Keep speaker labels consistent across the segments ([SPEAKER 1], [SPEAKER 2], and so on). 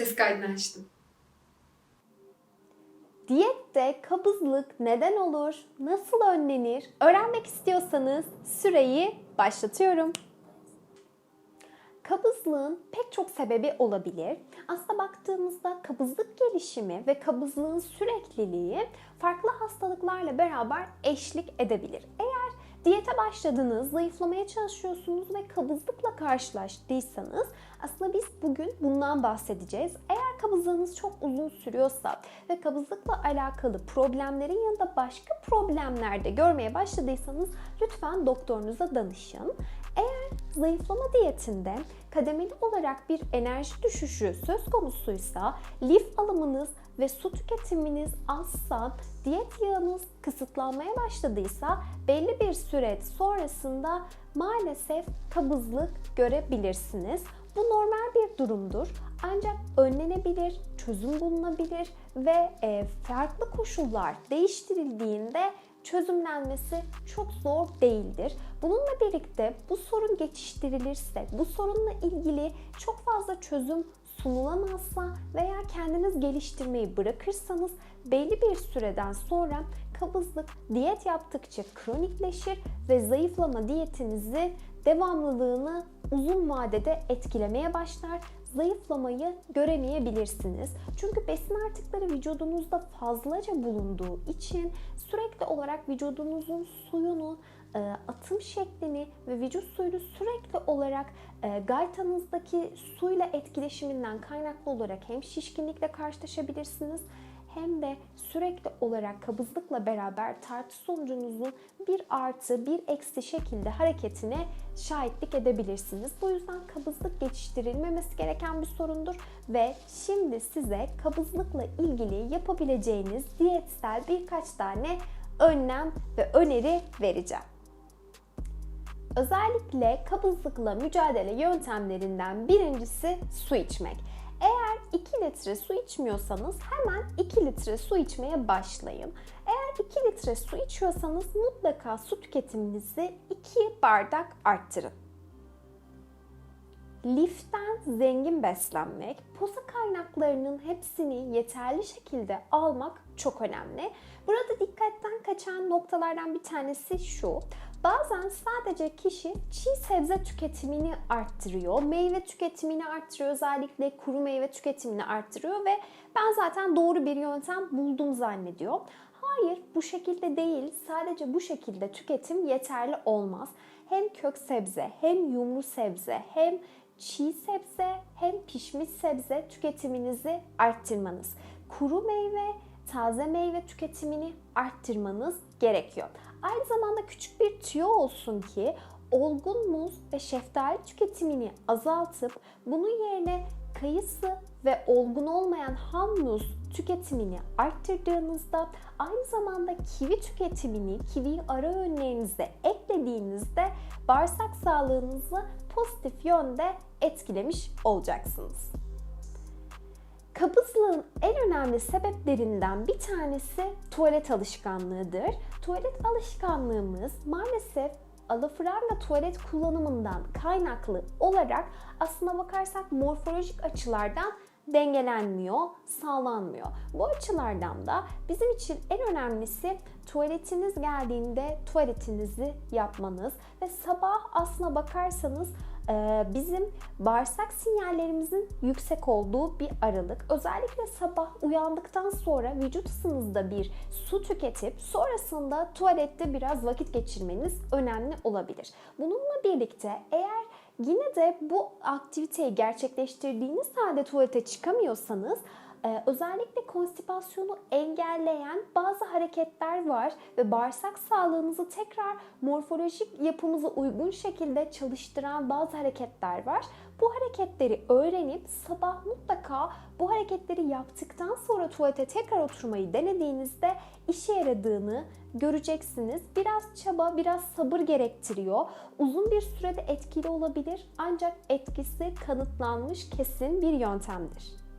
[SPEAKER 1] Ses kaydını açtım.
[SPEAKER 2] Diyette kabızlık neden olur, nasıl önlenir öğrenmek istiyorsanız süreyi başlatıyorum. Kabızlığın pek çok sebebi olabilir. Aslında baktığımızda kabızlık gelişimi ve kabızlığın sürekliliği farklı hastalıklarla beraber eşlik edebilir. Eğer diyete başladınız, zayıflamaya çalışıyorsunuz ve kabızlıkla karşılaştıysanız aslında biz bugün bundan bahsedeceğiz. Eğer kabızlığınız çok uzun sürüyorsa ve kabızlıkla alakalı problemlerin yanında başka problemler de görmeye başladıysanız lütfen doktorunuza danışın. Eğer zayıflama diyetinde kademeli olarak bir enerji düşüşü söz konusuysa, lif alımınız ve su tüketiminiz azsa, diyet yağınız kısıtlanmaya başladıysa belli bir süre sonrasında maalesef kabızlık görebilirsiniz. Bu normal bir durumdur. Ancak önlenebilir, çözüm bulunabilir ve e, farklı koşullar değiştirildiğinde çözümlenmesi çok zor değildir. Bununla birlikte bu sorun geçiştirilirse, bu sorunla ilgili çok fazla çözüm sunulamazsa veya kendiniz geliştirmeyi bırakırsanız belli bir süreden sonra kabızlık diyet yaptıkça kronikleşir ve zayıflama diyetinizi devamlılığını uzun vadede etkilemeye başlar. Zayıflamayı göremeyebilirsiniz. Çünkü besin artıkları vücudunuzda fazlaca bulunduğu için sürekli olarak vücudunuzun suyunu, e, atım şeklini ve vücut suyunu sürekli olarak e, gaytanızdaki suyla etkileşiminden kaynaklı olarak hem şişkinlikle karşılaşabilirsiniz hem de sürekli olarak kabızlıkla beraber tartı sonucunuzun bir artı bir eksi şekilde hareketine şahitlik edebilirsiniz. Bu yüzden kabızlık geçiştirilmemesi gereken bir sorundur ve şimdi size kabızlıkla ilgili yapabileceğiniz diyetsel birkaç tane önlem ve öneri vereceğim. Özellikle kabızlıkla mücadele yöntemlerinden birincisi su içmek. Eğer 2 litre su içmiyorsanız hemen 2 litre su içmeye başlayın. Eğer 2 litre su içiyorsanız mutlaka su tüketiminizi 2 bardak arttırın. Liften zengin beslenmek, posa kaynaklarının hepsini yeterli şekilde almak çok önemli. Burada dikkatten kaçan noktalardan bir tanesi şu. Bazen sadece kişi çiğ sebze tüketimini arttırıyor, meyve tüketimini arttırıyor, özellikle kuru meyve tüketimini arttırıyor ve ben zaten doğru bir yöntem buldum zannediyor. Hayır, bu şekilde değil. Sadece bu şekilde tüketim yeterli olmaz. Hem kök sebze, hem yumru sebze, hem çiğ sebze, hem pişmiş sebze tüketiminizi arttırmanız. Kuru meyve, taze meyve tüketimini arttırmanız gerekiyor. Aynı zamanda küçük bir tüyo olsun ki olgun muz ve şeftali tüketimini azaltıp bunun yerine kayısı ve olgun olmayan ham muz tüketimini arttırdığınızda aynı zamanda kivi tüketimini kivi ara öğünlerinize eklediğinizde bağırsak sağlığınızı pozitif yönde etkilemiş olacaksınız. Kabızlığın en önemli sebeplerinden bir tanesi tuvalet alışkanlığıdır. Tuvalet alışkanlığımız maalesef alafranga tuvalet kullanımından kaynaklı olarak aslına bakarsak morfolojik açılardan dengelenmiyor, sağlanmıyor. Bu açılardan da bizim için en önemlisi tuvaletiniz geldiğinde tuvaletinizi yapmanız ve sabah aslına bakarsanız bizim bağırsak sinyallerimizin yüksek olduğu bir aralık. Özellikle sabah uyandıktan sonra vücut ısınızda bir su tüketip sonrasında tuvalette biraz vakit geçirmeniz önemli olabilir. Bununla birlikte eğer yine de bu aktiviteyi gerçekleştirdiğiniz halde tuvalete çıkamıyorsanız ee, özellikle konstipasyonu engelleyen bazı hareketler var ve bağırsak sağlığınızı tekrar morfolojik yapımıza uygun şekilde çalıştıran bazı hareketler var. Bu hareketleri öğrenip sabah mutlaka bu hareketleri yaptıktan sonra tuvalete tekrar oturmayı denediğinizde işe yaradığını göreceksiniz. Biraz çaba, biraz sabır gerektiriyor. Uzun bir sürede etkili olabilir ancak etkisi kanıtlanmış kesin bir yöntemdir.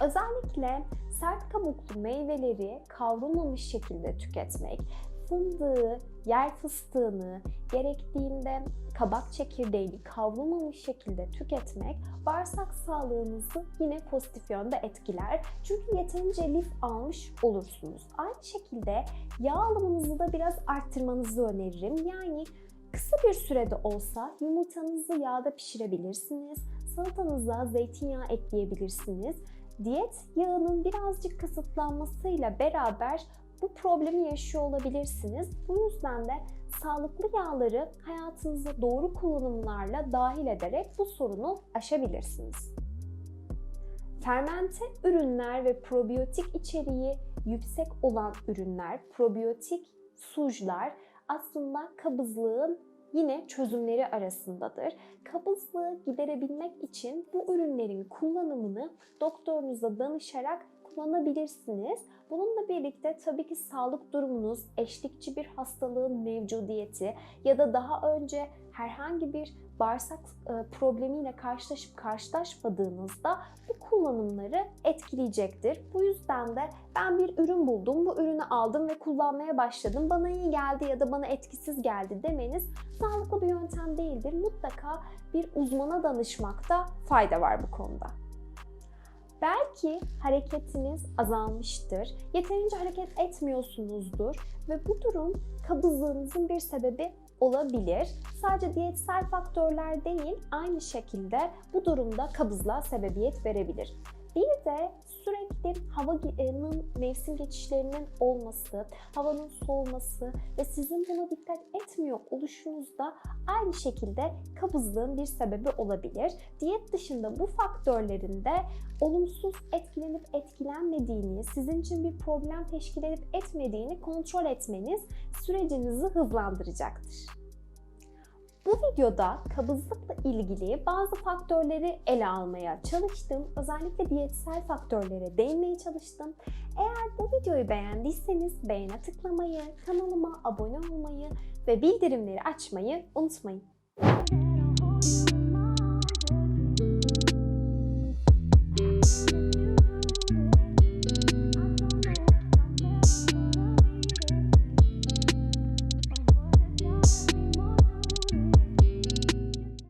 [SPEAKER 2] Özellikle sert kabuklu meyveleri kavrulmamış şekilde tüketmek, fındığı, yer fıstığını gerektiğinde kabak çekirdeğini kavrulmamış şekilde tüketmek bağırsak sağlığınızı yine pozitif yönde etkiler. Çünkü yeterince lif almış olursunuz. Aynı şekilde yağ alımınızı da biraz arttırmanızı öneririm. Yani kısa bir sürede olsa yumurtanızı yağda pişirebilirsiniz. Salatanıza zeytinyağı ekleyebilirsiniz. Diyet yağının birazcık kısıtlanmasıyla beraber bu problemi yaşıyor olabilirsiniz. Bu yüzden de sağlıklı yağları hayatınıza doğru kullanımlarla dahil ederek bu sorunu aşabilirsiniz. Fermente ürünler ve probiyotik içeriği yüksek olan ürünler, probiyotik sujlar aslında kabızlığın yine çözümleri arasındadır. Kabızlığı giderebilmek için bu ürünlerin kullanımını doktorunuza danışarak kullanabilirsiniz. Bununla birlikte tabii ki sağlık durumunuz, eşlikçi bir hastalığın mevcudiyeti ya da daha önce herhangi bir bağırsak e, problemiyle karşılaşıp karşılaşmadığınızda bu kullanımları etkileyecektir. Bu yüzden de ben bir ürün buldum, bu ürünü aldım ve kullanmaya başladım. Bana iyi geldi ya da bana etkisiz geldi demeniz sağlıklı bir yöntem değildir. Mutlaka bir uzmana danışmakta fayda var bu konuda. Belki hareketiniz azalmıştır, yeterince hareket etmiyorsunuzdur ve bu durum kabızlığınızın bir sebebi olabilir. Sadece diyetsel faktörler değil, aynı şekilde bu durumda kabızlığa sebebiyet verebilir. Bir de sürekli havanın mevsim geçişlerinin olması, havanın soğuması ve sizin buna dikkat etmiyor oluşunuz da aynı şekilde kabızlığın bir sebebi olabilir. Diyet dışında bu faktörlerin de olumsuz etkilenip etkilenmediğini, sizin için bir problem teşkil edip etmediğini kontrol etmeniz sürecinizi hızlandıracaktır. Bu videoda kabızlıkla ilgili bazı faktörleri ele almaya çalıştım. Özellikle diyetsel faktörlere değinmeye çalıştım. Eğer bu videoyu beğendiyseniz beğene tıklamayı, kanalıma abone olmayı ve bildirimleri açmayı unutmayın.